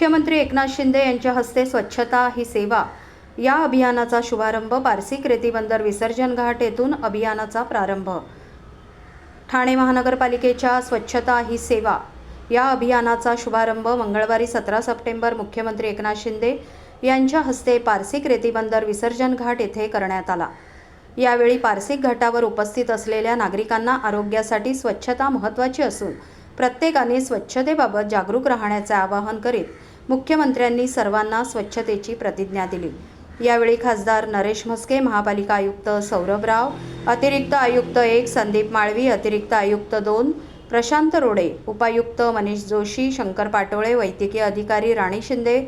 मुख्यमंत्री एकनाथ शिंदे यांच्या हस्ते स्वच्छता ही सेवा. या अभियानाचा शुभारंभ पारसिक रेतीबंदर विसर्जन घाट येथून अभियानाचा प्रारंभ. ठाणे महानगरपालिकेच्या स्वच्छता ही सेवा. या अभियानाचा शुभारंभ मंगळवारी सतरा सप्टेंबर मुख्यमंत्री एकनाथ शिंदे यांच्या हस्ते पारसिक रेतीबंदर विसर्जन घाट येथे करण्यात आला. यावेळी पारसिक घाटावर उपस्थित असलेल्या नागरिकांना आरोग्यासाठी स्वच्छता महत्त्वाची असून प्रत्येकाने स्वच्छतेबाबत जागरूक राहण्याचे आवाहन करीत मुख्यमंत्र्यांनी सर्वांना स्वच्छतेची प्रतिज्ञा दिली. यावेळी खासदार नरेश म्हस्के महापालिका आयुक्त सौरभ राव अतिरिक्त आयुक्त एक संदीप माळवी अतिरिक्त आयुक्त दोन प्रशांत रोडे उपायुक्त मनीष जोशी शंकर पाटोळे वैद्यकीय अधिकारी राणी शिंदे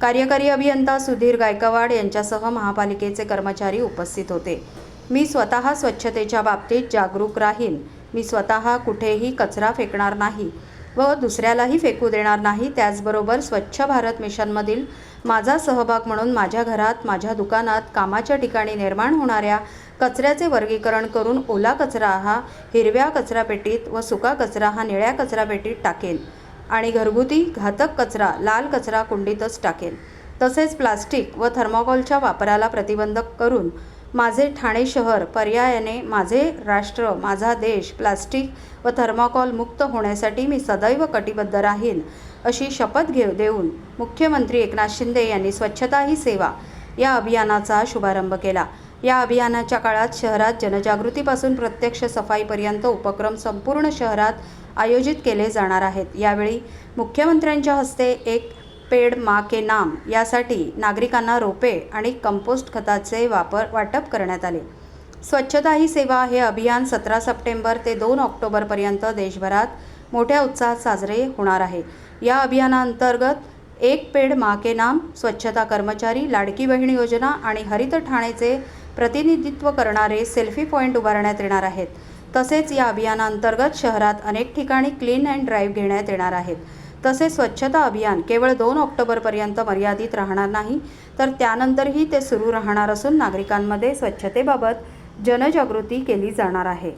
कार्यकारी अभियंता सुधीर गायकवाड यांच्यासह महापालिकेचे कर्मचारी उपस्थित होते. मी स्वतः स्वच्छतेच्या बाबतीत जागरूक राहीन. मी स्वतः कुठेही कचरा फेकणार नाही व दुसऱ्यालाही फेकू देणार नाही त्याचबरोबर स्वच्छ भारत मिशनमधील माझा सहभाग म्हणून माझ्या घरात माझ्या दुकानात कामाच्या ठिकाणी निर्माण होणाऱ्या कचऱ्याचे वर्गीकरण करून ओला कचरा हा हिरव्या कचरापेटीत व सुका कचरा हा निळ्या कचरापेटीत टाकेन आणि घरगुती घातक कचरा लाल कचरा कुंडीतच टाकेन. तसेच प्लास्टिक व थर्माकोलच्या वापराला प्रतिबंधक करून माझे ठाणे शहर पर्यायाने माझे राष्ट्र माझा देश प्लास्टिक व थर्माकोल मुक्त होण्यासाठी मी सदैव कटिबद्ध राहीन अशी शपथ घेऊ देऊन मुख्यमंत्री एकनाथ शिंदे यांनी स्वच्छता ही सेवा या अभियानाचा शुभारंभ केला. या अभियानाच्या काळात शहरात जनजागृतीपासून प्रत्यक्ष सफाईपर्यंत उपक्रम संपूर्ण शहरात आयोजित केले जाणार आहेत. यावेळी मुख्यमंत्र्यांच्या हस्ते एक पेड मा के नाम यासाठी नागरिकांना रोपे आणि कंपोस्ट खताचे वापर वाटप करण्यात आले. स्वच्छता ही सेवा हे अभियान सतरा सप्टेंबर ते दोन ऑक्टोबरपर्यंत देशभरात मोठ्या उत्साहात साजरे होणार आहे. या अभियानाअंतर्गत एक पेड मा के नाम स्वच्छता कर्मचारी लाडकी बहीण योजना आणि हरित ठाणेचे प्रतिनिधित्व करणारे सेल्फी पॉईंट उभारण्यात येणार आहेत. तसेच या अभियानाअंतर्गत शहरात अनेक ठिकाणी क्लीन अँड ड्राईव्ह घेण्यात येणार आहेत. तसेच स्वच्छता अभियान केवळ दोन ऑक्टोबरपर्यंत मर्यादित राहणार नाही तर त्यानंतरही ते सुरू राहणार असून नागरिकांमध्ये स्वच्छतेबाबत जनजागृती केली जाणार आहे.